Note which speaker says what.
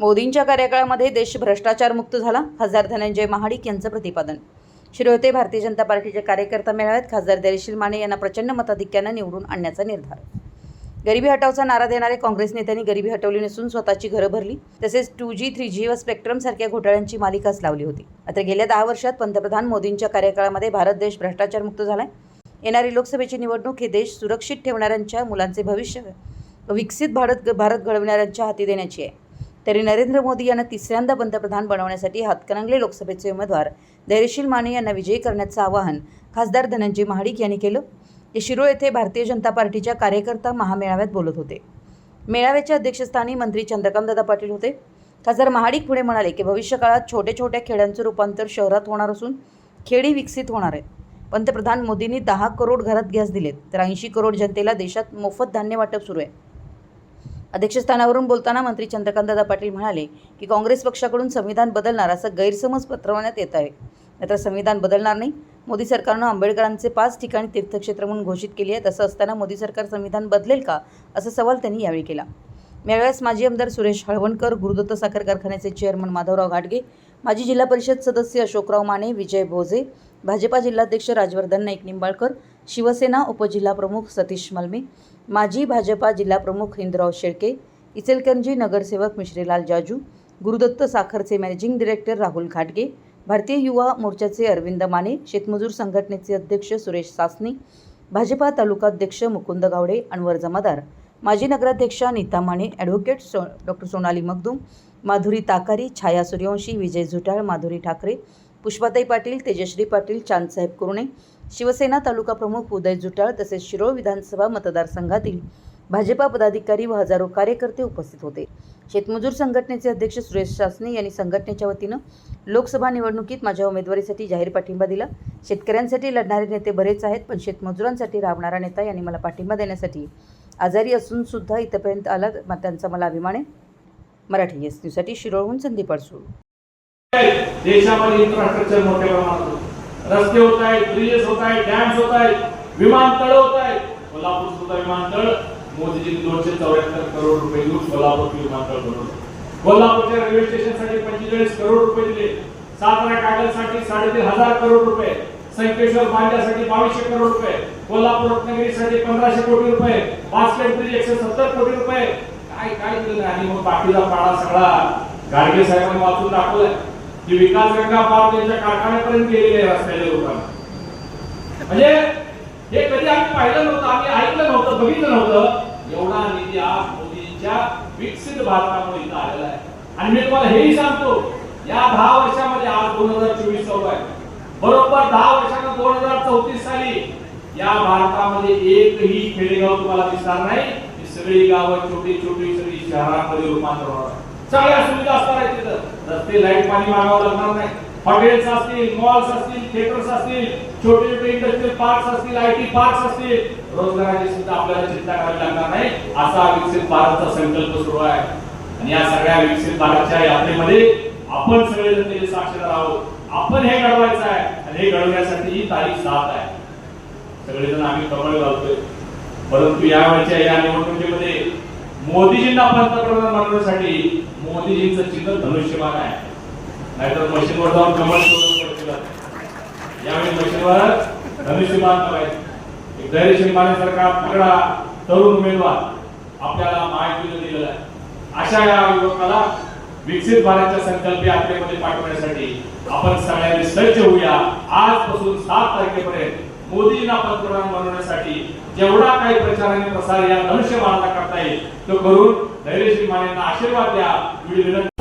Speaker 1: मोदींच्या कार्यकाळामध्ये देश भ्रष्टाचारमुक्त झाला. खासदार धनंजय महाडिक यांचं प्रतिपादन. शिरोळ भारतीय जनता पार्टीच्या कार्यकर्ता मेळाव्यात खासदार दरेशील माने यांना प्रचंड मताधिक्यानं निवडून आणण्याचा निर्धार. गरिबी हटावचा नारा देणारे काँग्रेस नेत्यांनी गरिबी हटवली नसून स्वतःची घरं भरली. तसेच टू जी थ्री जी व स्पेक्ट्रम सारख्या घोटाळ्यांची मालिकाच लावली होती. मात्र गेल्या दहा वर्षात पंतप्रधान मोदींच्या कार्यकाळामध्ये भारत देश भ्रष्टाचारमुक्त झालाय. येणारी लोकसभेची निवडणूक हे देश सुरक्षित ठेवणाऱ्यांच्या मुलांचे भविष्य विकसित भारत भारत घडविणाऱ्यांच्या हाती देण्याची आहे. तरी नरेंद्र मोदी यांना तिसऱ्यांदा पंतप्रधान बनवण्यासाठी हातकणंगले लोकसभेचे उमेदवार धैर्यशील माने यांना विजयी करण्याचं आवाहन खासदार धनंजय महाडिक यांनी केलं. ते शिरोळ येथे भारतीय जनता पार्टीच्या कार्यकर्ता महामेळाव्यात बोलत होते. मेळाव्याच्या अध्यक्षस्थानी मंत्री चंद्रकांतदादा पाटील होते. खासदार महाडिक पुढे म्हणाले की भविष्यकाळात छोट्या छोट्या खेड्यांचं रूपांतर शहरात होणार असून खेडी विकसित होणार आहेत पंतप्रधान मोदींनी दहा करोड घरात गॅस दिलेत तर ऐंशी करोड जनतेला देशात मोफत धान्य वाटप सुरू आहे. अध्यक्षस्थानावरून बोलताना मंत्री चंद्रकांतदादा पाटील म्हणाले की काँग्रेस पक्षाकडून संविधान बदलणार असा गैरसमज पत्रवण्यात येत आहे. मात्र संविधान बदलणार नाही. मोदी सरकारनं आंबेडकरांचे पाच ठिकाणी तीर्थक्षेत्र म्हणून घोषित केली आहेत. असं असताना मोदी सरकार संविधान बदलेल का? असा सवाल त्यांनी यावेळी केला. यावेळेस माजी आमदार सुरेश हळवणकर गुरुदत्त साखर कारखान्याचे चेअरमन माधवराव घाटगे माजी जिल्हा परिषद सदस्य अशोकराव माने विजय भोजे भाजपा जिल्हाध्यक्ष राजवर्धन नाईक निंबाळकर शिवसेना उपजिल्हाप्रमुख सतीश मलमे माजी भाजपा जिल्हाप्रमुख हिंदराव शेळके इचलकरंजी नगरसेवक मिश्रीलाल जाजू गुरुदत्त साखरचे मॅनेजिंग डिरेक्टर राहुल घाटगे भारतीय युवा मोर्चाचे अरविंद माने शेतमजूर संघटनेचे अध्यक्ष सुरेश सासनी भाजपा तालुकाध्यक्ष मुकुंद गावडे अनवर जमादार माजी नगराध्यक्षा नीता माने ॲडव्होकेट सो डॉक्टर सोनाली मगदूम माधुरी ताकारी छाया सूर्यवंशी विजय झुटाळ माधुरी ठाकरे पुष्पाताई पाटील तेजश्री पाटील चांदसाहेब कुरणे शिवसेना तालुका प्रमुख उदय जुटाळ तसेच शिरोळ विधानसभा मतदारसंघातील भाजपा पदाधिकारी व हजारो कार्यकर्ते उपस्थित होते. शेतमजूर संघटनेचे अध्यक्ष सुरेश शासने यांनी संघटनेच्या वतीनं लोकसभा निवडणुकीत माझ्या उमेदवारीसाठी जाहीर पाठिंबा दिला. शेतकऱ्यांसाठी लढणारे नेते बरेच आहेत पण शेतमजुरांसाठी राबणारा नेता यांनी मला पाठिंबा देण्यासाठी आजारी असून सुद्धा इथपर्यंत आला म- त्यांचा मला अभिमान आहे. मराठी एस न्यूजसाठी शिरोळहून संदीप अडसूळ.
Speaker 2: देशामध्ये इन्फ्रास्ट्रक्चर मोठ्या प्रमाणात रस्ते होत आहेत ब्रिजेस होत आहेत डॅम्स होत आहेत विमानतळ होत आहेत. कोल्हापूर सुद्धा विमानतळ मोदीजींनी दोनशे चौऱ्याहत्तर करोड रुपये देऊन कोल्हापूर विमानतळ बनवलं. कोल्हापूरच्या रेल्वे स्टेशनसाठी पंचेचाळीस करोड रुपये दिले. सातारा कागलसाठी साडेतीन हजार करोड रुपये. संकेश्वर बांधण्यासाठी बावीसशे करोड रुपये कोल्हापूर रत्नागिरीसाठी पंधराशे कोटी रुपये बास्केट ब्रिज एकशे सत्तर कोटी रुपये. काय काय दिलं नाही आणि मग बाकीचा पाडा सगळा गाडगे साहेबांनी वाचून दाखवलाय. की विकास गंगा पार त्यांच्या कारखान्यापर्यंत गेलेली आहे रस्त्याच्या लोकांना म्हणजे हे कधी आम्ही पाहिलं नव्हतं आम्ही ऐकलं नव्हतं बघितलं नव्हतं. एवढा निधी आज मोदींच्या विकसित भारतामुळे इथं आलेला आहे. आणि मी तुम्हाला हेही सांगतो या दहा वर्षामध्ये आज दोन हजार चोवीस चालू आहे. बरोबर दहा वर्षांना दोन हजार चौतीस साली या भारतामध्ये एकही खेडेगाव तुम्हाला दिसणार नाही. ही सगळी गावं छोटी छोटी सगळी शहरांमध्ये रूपांतर होणार. सगळ्या सुविधा असणार आहेत तिथं. रस्ते लाइट पाणी मागावं लागणार नाही. हॉटेल्स असतील मॉल्स असतील थिएटर्स असतील छोटे छोटे इंडस्ट्रियल पार्क्स असतील आयटी पार्क्स असतील. रोजगाराची सुद्धा आपल्याला चिंता करावी लागणार नाही. असा विकसित भारतचा संकल्प सुरू आहे. आणि या सगळ्या विकसित भारतच्या यात्रेमध्ये आपण सगळे जण त्याचे साक्षीदार आहोत. आपण हे घडवायचं आहे आणि हे घडवण्यासाठी ही तारीख सात आहे. सगळेजण आम्ही कमळ घालतोय. परंतु यावेळच्या या निवडणुकीमध्ये मोदीजींना पंतप्रधान बनवण्यासाठी मोदीजींचं चिन्ह धनुष्यबाण आहे. नाहीतर मशीनवर जाऊन कमळ यावेळी मशीनवर धनुष्यबाण करायचं. एक धैर्यशील मानेसारखा पकडा तरुण उमेदवार आपल्याला माहिती दिलेला आहे. अशा या युवकाला विकसित भारतच्या संकल्प यात्रेमध्ये पाठवण्यासाठी आपण सगळ्यांनी सज्ज होऊया. आजपासून सात तारखेपर्यंत मोदींना पंतप्रधान बनवण्यासाठी जेवढा काही प्रचार आणि प्रसार या धनुष्यबाणाला करता येईल तो करून धैर्यशील मानेंना आशीर्वाद द्या. विनंती